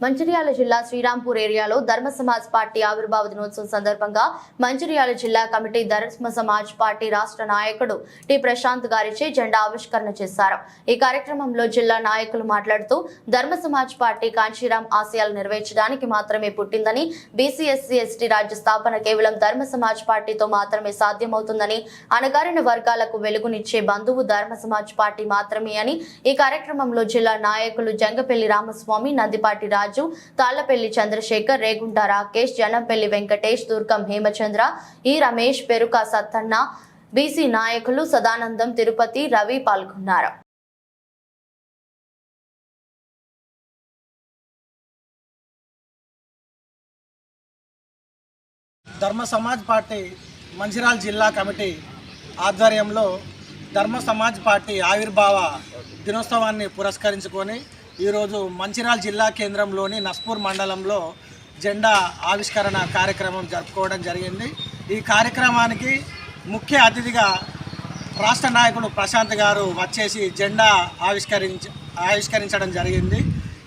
మంచిర్యాల జిల్లా శ్రీరాంపూర్ ఏరియాలో ధర్మ సమాజ్ పార్టీ ఆవిర్భావ దినోత్సవం సందర్భంగా మంచిర్యాల జిల్లా కమిటీ ధర్మ సమాజ్ పార్టీ రాష్ట్ర నాయకుడు టి ప్రశాంత్ గారిచే జెండా ఆవిష్కరణ చేశారు. ఈ కార్యక్రమంలో జిల్లా నాయకులు మాట్లాడుతూ ధర్మ సమాజ్ పార్టీ కాంచీరాం ఆశయాలు నెరవేర్చడానికి మాత్రమే పుట్టిందని బీసీఎస్సీ ఎస్టీ రాజ్య స్థాపన కేవలం ధర్మ సమాజ్ పార్టీతో మాత్రమే సాధ్యమవుతుందని అణగారిన వర్గాలకు వెలుగునిచ్చే బంధువు ధర్మ సమాజ్ పార్టీ మాత్రమే అని ఈ కార్యక్రమంలో జిల్లా నాయకులు జంగపల్లి రామస్వామి నందిపాటి రాజు తాళ్ళపల్లి చంద్రశేఖర్ రేగుంట రాకేష్ జనంపల్లి వెంకటేష్ దుర్గం హేమచంద్ర ఈ రమేష్ పెరుక సత్తన్న బీసీ నాయకులు సదానందం తిరుపతి రవి పాల్గొన్నారు. ధర్మ సమాజ్ పార్టీ మంచిర్యాల జిల్లా కమిటీ ఆధ్వర్యంలో ధర్మ సమాజ్ పార్టీ ఆవిర్భావ దినోత్సవాన్ని పురస్కరించుకొని ఈరోజు మంచిర్యాల జిల్లా కేంద్రంలోని నస్పూర్ మండలంలో జెండా ఆవిష్కరణ కార్యక్రమం జరుపుకోవడం జరిగింది. ఈ కార్యక్రమానికి ముఖ్య అతిథిగా రాష్ట్ర నాయకుడు ప్రశాంత్ గారు వచ్చేసి జెండా ఆవిష్కరించ ఆవిష్కరించడం జరిగింది.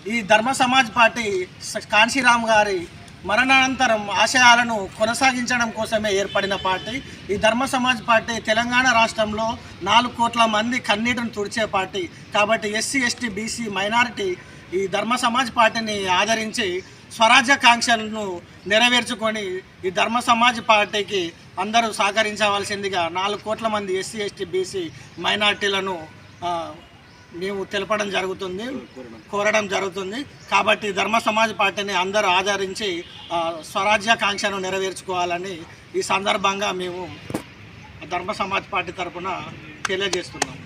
ఈ ధర్మ సమాజ్ పార్టీ స- కాంశీరామ్ గారి మరణానంతరం ఆశయాలను కొనసాగించడం కోసమే ఏర్పడిన పార్టీ ఈ ధర్మ సమాజ్ పార్టీ తెలంగాణ రాష్ట్రంలో నాలుగు కోట్ల మంది కన్నీటిని తుడిచే పార్టీ. కాబట్టి ఎస్సీ ఎస్టీ బీసీ మైనారిటీ ఈ ధర్మ సమాజ్ పార్టీని ఆదరించి స్వరాజ్యకాంక్షలను నెరవేర్చుకొని ఈ ధర్మ సమాజ్ పార్టీకి అందరూ సహకరించవలసిందిగా నాలుగు కోట్ల మంది ఎస్సీ ఎస్టీ బీసీ మైనార్టీలను మేము తెలపడం జరుగుతుంది కోరడం జరుగుతుంది. కాబట్టి ధర్మ సమాజ్ పార్టీని అందరూ ఆదరించి స్వరాజ్యాకాంక్షను నెరవేర్చుకోవాలని ఈ సందర్భంగా మేము ధర్మ సమాజ్ పార్టీ తరఫున తెలియజేస్తున్నాం.